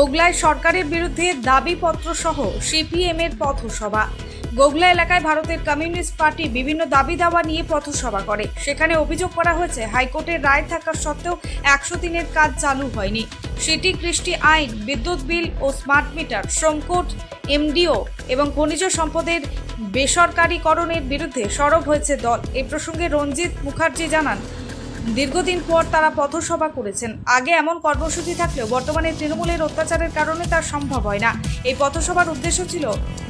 গোগলায় সরকারের বিরুদ্ধে দাবিপত্র সহ সিপিএম এর পথসভা। গোগলা এলাকায় ভারতের কমিউনিস্ট পার্টি বিভিন্ন দাবি দাওয়া নিয়ে পথসভা করে। সেখানে অভিযোগ করা হয়েছে, হাইকোর্টের রায় থাকা সত্ত্বেও একশো দিনের কাজ চালু হয়নি। সিটি কৃষ্টি আইন, বিদ্যুৎ বিল ও স্মার্ট মিটার শ্রমকোট এমডিও এবং খনিজ সম্পদের বেসরকারীকরণের বিরুদ্ধে সরব হয়েছে দল। এ প্রসঙ্গে রঞ্জিত মুখার্জি জানান দীর্ঘদিন পর তারা পথসভা করেছেন। আগে এমন কর্মসূচি থাকলেও বর্তমানে তৃণমূলের অত্যাচারের কারণে তা সম্ভব হয় না। এই পথসভার উদ্দেশ্য ছিল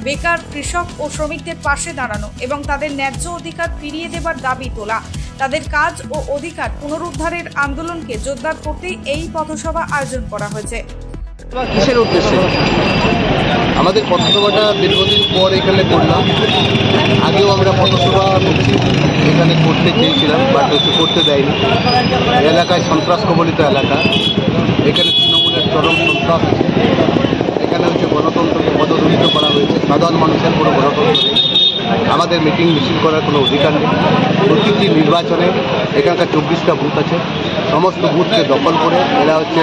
বেকার কৃষক ও শ্রমিকদের পাশে দাঁড়ানো এবং তাদের ন্যায্য অধিকার ফিরিয়ে দেবার দাবি তোলা। তাদের কাজ ও অধিকার পুনরুদ্ধারের আন্দোলনকে জোরদার করতেই এই পথসভা আয়োজন করা হয়েছে। আমাদের পথসভাটা দীর্ঘদিন পর এখানে করলাম। আগেও আমরা পথসভা এখানে করতে চেয়েছিলাম বাট হচ্ছে করতে দেয়নি। এলাকায় সন্ত্রাস কবলিত এলাকা। এখানে তৃণমূলের চরম সন্ত্রাস আছে। এখানে হচ্ছে গণতন্ত্রকে পদদলিত করা হয়েছে। সাধারণ মানুষের কোনো গণতন্ত্র আমাদের মিটিং মিছিল করার কোনো অধিকার নেই। প্রতিটি নির্বাচনে এখানকার চব্বিশটা বুথ আছে। সমস্ত বুথকে দখল করে এরা হচ্ছে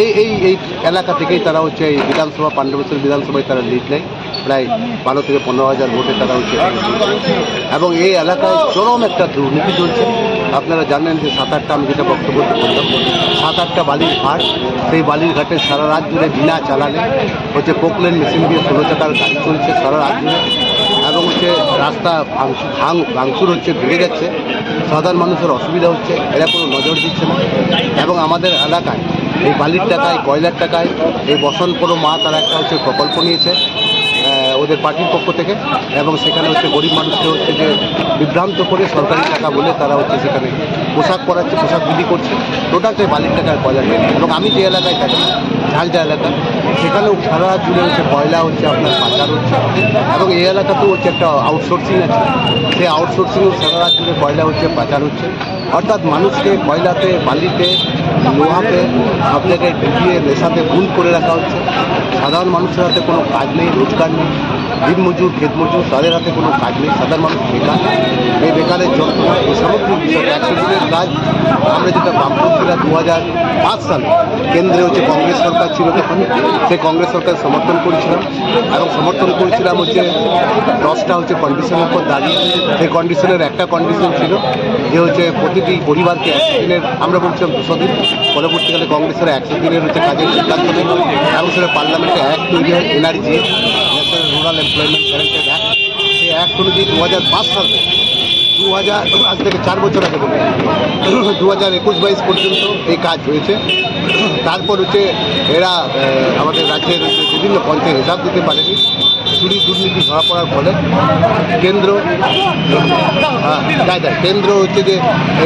এই এই এই এলাকা থেকেই তারা হচ্ছে এই বিধানসভা, পাণ্ডবেশ্বর বিধানসভায় তারা লিড নেয়। প্রায় বারো থেকে পনেরো হাজার ভোটে তারা হচ্ছে এবং এই এলাকায় চরম একটা দুর্নীতি চলছে। আপনারা জানেন যে সাত আটটা আমি যেটা বক্তব্য করলাম সাত আটটা বালির ঘাট, সেই বালির ঘাটে সারা রাত জুড়ে বিনা চালানে হচ্ছে পোকলেন মেশিন দিয়ে ষোলো চাকার গাড়ি চলছে সারা রাত জুড়ে। এবং হচ্ছে রাস্তা ভাঙ, ভাঙচুর হচ্ছে, ভেঙে যাচ্ছে। সাধারণ মানুষের অসুবিধা হচ্ছে, এরা কোনো নজর দিচ্ছে না। এবং আমাদের এলাকায় এই বালির টাকায়, কয়লার টাকায়, এই বসন্তপুর মা তারা একটা হচ্ছে প্রকল্প নিয়েছে ওদের পার্টির পক্ষ থেকে, এবং সেখানে হচ্ছে গরিব মানুষকে হচ্ছে যে বিভ্রান্ত করে সরকারি টাকা বলে তারা হচ্ছে সেখানে পোশাক পরাচ্ছে, পোশাক বিধি করছে। টোটালটাই বালির টাকায় কয়লার টাকা এবং আমি যে এলাকায় থাকি ঝালটা এলাকা, সেখানেও সারা জুড়ে হচ্ছে কয়লা হচ্ছে আপনার পাচার হচ্ছে। এবং এই এলাকাতেও হচ্ছে একটা আউটসোর্সিং আছে। সেই আউটসোর্সিংও সারা রাত জুড়ে কয়লা হচ্ছে পাচার হচ্ছে। অর্থাৎ মানুষকে কয়লাতে, বালিতে, লোহাতে সব জায়গায় ডুবিয়ে নেশাতে ভুল করে রাখা হচ্ছে। সাধারণ মানুষের হাতে কোনো কাজ নেই, রোজগার নেই। দিন মজুর ক্ষেত মজুর তাদের হাতে কোনো কাজ নেই। সাধারণ মানুষ বেকার। এই বেকারের যন্ত্রণা এই সামগ্রিক বিষয় একশো দিনের কাজ। আমরা যেটা বামপন্থীরা দু হাজার পাঁচ সালে কেন্দ্রে হচ্ছে কংগ্রেস সরকার ছিল তখন। সেই কংগ্রেস সরকার সমর্থন করেছিলাম। এবং সমর্থন করেছিলাম হচ্ছে দশটা হচ্ছে কন্ডিশনের উপর দাঁড়িয়ে। সেই কন্ডিশনের একটা কন্ডিশন ছিল যে হচ্ছে প্রতিটি পরিবারকে একশো দিনের আমরা বলছিলাম দুশো দিন। পরবর্তীকালে কংগ্রেসের একশো দিনের হচ্ছে কাজের সিদ্ধান্ত নেই এবং সেটা পার্লামেন্টে অ্যাক্ট তৈরি হয় NRG rural employment guaranteed act সেই অ্যাক্ট অনুযায়ী দু হাজার পাঁচ সাল থেকে দু হাজার আজ থেকে চার বছর আগে বলি। দু হাজার একুশ বাইশ পর্যন্ত এই কাজ হয়েছে। তারপর হচ্ছে এরা আমাদের রাজ্যের বিভিন্ন পঞ্চায়েত হিসাব দিতে পারেনি। চুরি, দুর্নীতি, ধরা পড়ার ফলে কেন্দ্র হ্যাঁ কেন্দ্র হচ্ছে যে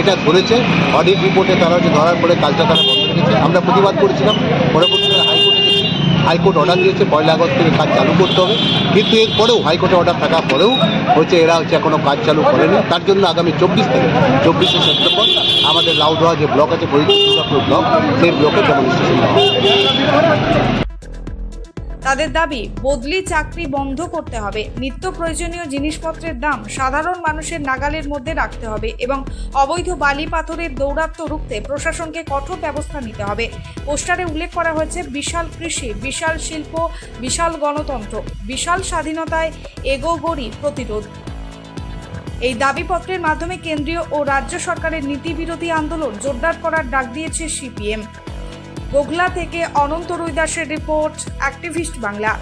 এটা ধরেছে। অডিট রিপোর্টে তারা হচ্ছে ধরার পরে কাজটা তারা বন্ধ রেখেছে। আমরা প্রতিবাদ করেছিলাম। পরবর্তীকালে হাইকোর্টে অর্ডার দিয়েছে, পয়লা আগস্ট থেকে কাজ চালু করতে হবে। কিন্তু এরপরেও হাইকোর্টে অর্ডার থাকা পরেও হচ্ছে এরা হচ্ছে এখনও কাজ চালু করেনি। তার জন্য আগামী চব্বিশ থেকে, চব্বিশে সেপ্টেম্বর আমাদের লাউদোয়া যে ব্লক আছে ফরিদপুর ব্লক, সেই ব্লকে ডেমনস্ট্রেশন তাদের দাবি, বদলি চাকরি বন্ধ করতে হবে। নিত্য প্রয়োজনীয় জিনিসপত্রের দাম সাধারণ মানুষের নাগালের মধ্যে রাখতে হবে এবং অবৈধ বালি পাথরের দৌরাত্ম্য রুখতে প্রশাসনকে কঠোর ব্যবস্থা নিতে হবে। পোস্টারে উল্লেখ করা হয়েছে, বিশাল কৃষি, বিশাল শিল্প, বিশাল গণতন্ত্র, বিশাল স্বাধীনতায় এগোগড়ি প্রতিরোধ। এই দাবিপত্রের মাধ্যমে কেন্দ্রীয় ও রাজ্য সরকারের নীতি বিরোধী আন্দোলন জোরদার করার ডাক দিয়েছে সিপিএম। গোঘলা থেকে অনন্ত রুইদাসের রিপোর্ট অ্যাক্টিভিস্ট বাংলা।